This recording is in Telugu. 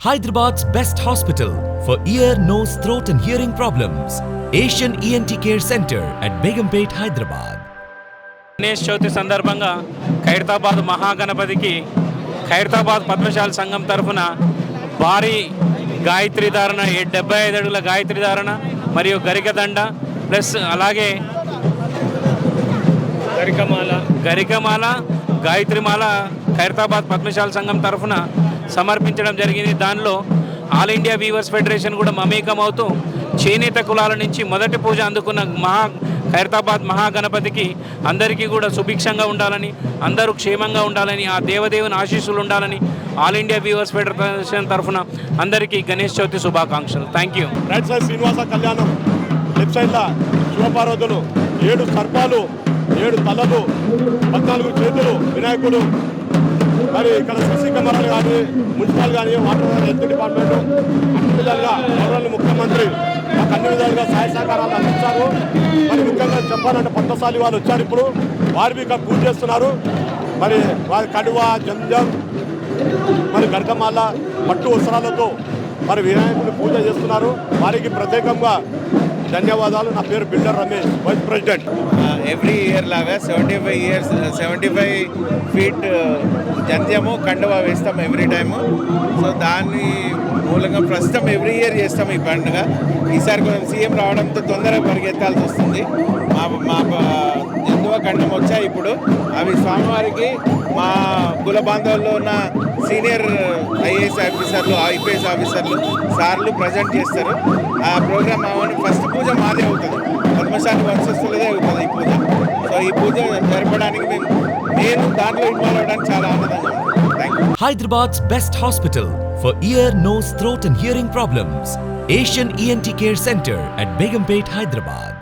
Hyderabad's best hospital for ear, nose, throat, and hearing problems. Asian ENT Care Center at Begumpet, Hyderabad. Ganesh Chavithi సందర్భంగా ఖైరతాబాద్ మహాగణపతికి ఖైరతాబాద్ పద్మశాల సంఘం తరఫున భారీ గాయత్రి ధారణ డెబ్బై ఐదు అడుగుల గాయత్రి ధారణ మరియు గరిక దండ ప్లస్ అలాగే గరికమాల గరికమాల గాయత్రిమాల ఖైరతాబాద్ పద్మశాల సంఘం తరఫున సమర్పించడం జరిగింది. దానిలో ఆల్ ఇండియా వీవర్స్ ఫెడరేషన్ కూడా మమేకం అవుతూ చేనేత కులాల నుంచి మొదటి పూజ అందుకున్న మహా ఖైరతాబాద్ మహాగణపతికి అందరికీ కూడా సుభిక్షంగా ఉండాలని అందరూ క్షేమంగా ఉండాలని ఆ దేవదేవుని ఆశీస్సులు ఉండాలని ఆల్ ఇండియా వీవర్స్ ఫెడరేషన్ తరఫున అందరికీ గణేష్ చవితి శుభాకాంక్షలు. Thank you. Right sir Srinivasa Kalyanam. Left side శివపార్వతులు. ఏడు సర్పాలు ఏడు తలలు పద్నాలుగు చేతులు వినాయకుడు. మరి ఇక్కడ సీసీ కెమెరాలు కానీ మున్సిపల్ కానీ వాటర్ హెల్త్ డిపార్ట్మెంట్ అన్ని విధాలుగా గవర్నర్ ముఖ్యమంత్రి మాకు అన్ని విధాలుగా సహాయ సహకారాలు అందించారు. మరి ముఖ్యంగా చెప్పాలంటే పట్టసాలి వాళ్ళు వచ్చారు ఇప్పుడు. వారు ఇక్కడ పూజ చేస్తున్నారు. మరి వారి కడువ జంజం మరి గర్గమాల పట్టు వస్త్రాలతో మరి వినాయకుడిని పూజ చేస్తున్నారు. వారికి ప్రత్యేకంగా ధన్యవాదాలు. నా పేరు builder Ramesh vice president. Every year లాగా seventy five years seventy five feet జంత్యము కండువ వేస్తాం ఎవ్రీ టైము. సో దాన్ని మూలంగా ప్రస్తుతం ఎవ్రీ ఇయర్ చేస్తాం ఈ పండుగ. ఈసారి కొంచెం సీఎం రావడంతో తొందరగా పరిగెత్తాల్సి వస్తుంది. మా మా జంతువ ఖండం వచ్చాయి ఇప్పుడు. అవి స్వామివారికి మా కుల బాంధవుల్లో ఉన్న సీనియర్ ఐఏఎస్ ఆఫీసర్లు ఐపీఎస్ ఆఫీసర్లు సార్లు ప్రజెంట్ చేస్తారు. ఆ ప్రోగ్రామ్ అవన్నీ ఫస్ట్ పూజ మాదే అవుతుంది. పద్మశాలి వంశస్థులదే అవుతుంది ఈ పూజ. సో ఈ పూజ జరపడానికి మేము నేను దాంట్లో ఇన్వాల్వ్ అవ్వడానికి చాలా ఆనందంగా Hyderabad's best hospital for ear nose throat and hearing problems. Asian ENT care centre at Begumpet Hyderabad.